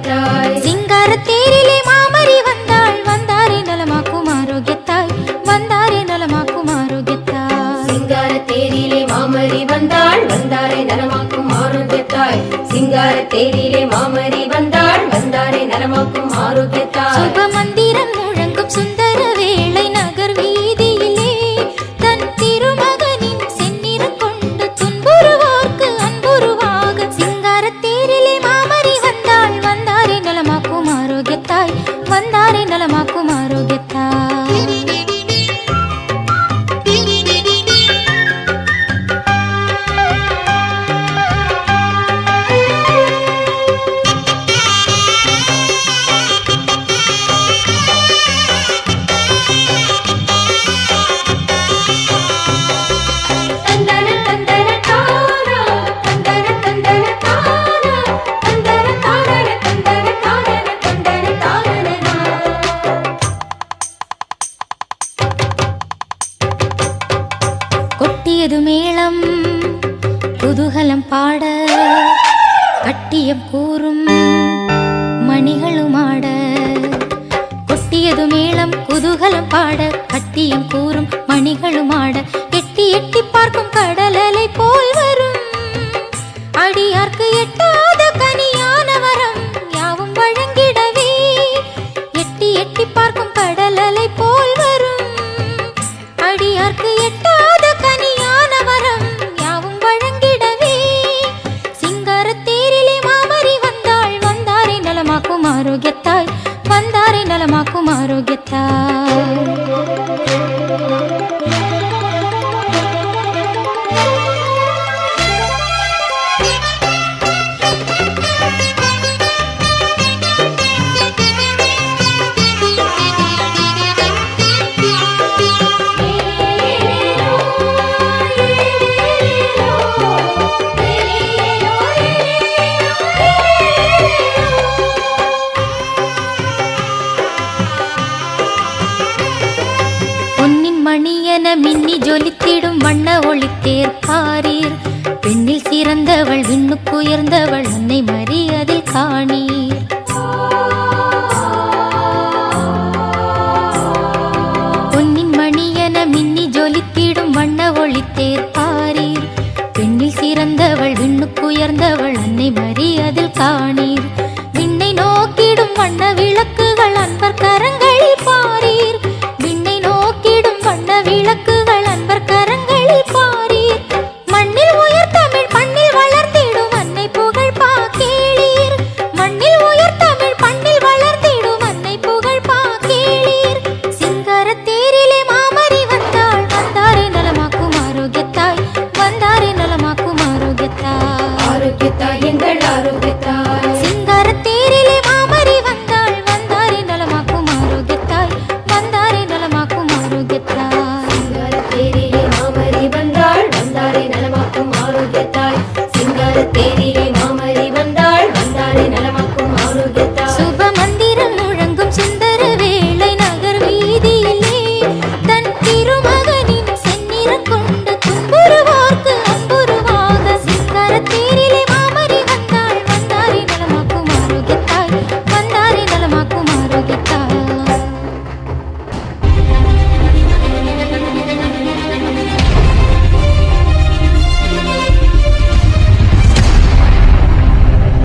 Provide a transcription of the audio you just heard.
ஆரோக்கியத்தாய் சிங்கார தேரிலே மாமரி வந்தாள் வந்தாரே நலமாக்கும் ஆரோக்கியத்தாய். வந்தாரே நலமாக்கும் ஆரோக்கியத்தாய். சிங்கார தேரிலே மாமரி வந்தாள். வந்தாரே நலமாக்கும் ஆரோக்கியத்தாய். சிங்கார தேரிலே மாமரி வந்தாள். வந்தாரே நலமாக்கும் ஆரோக்கியத்தாய். சுப மந்திரம் முழங்கும் சுந்தர வேளை குதூகலம் பாட கட்டியம் கூறும் மணிகளும் ஆட கொட்டியது மேளம் குதூகலம் பாட கட்டியம் கூறும் மணிகளும் ஆட எட்டி எட்டி பார்க்கும் கடலலை போல் வரும். அடியார்க்கு எட்ட ಆರೋಗ್ಯ மணியன மின்னி ஜொலித்திடும் வண்ண ஒளித்தேர் பாரீர். பெண்ணில் சிறந்தவள் விண்ணுக்குயர்ந்தவள் உன்னை மரியாதை காணீர். பொன்னின் மணியன மின்னி ஜொலித்திடும் வண்ண ஒளித்தேர்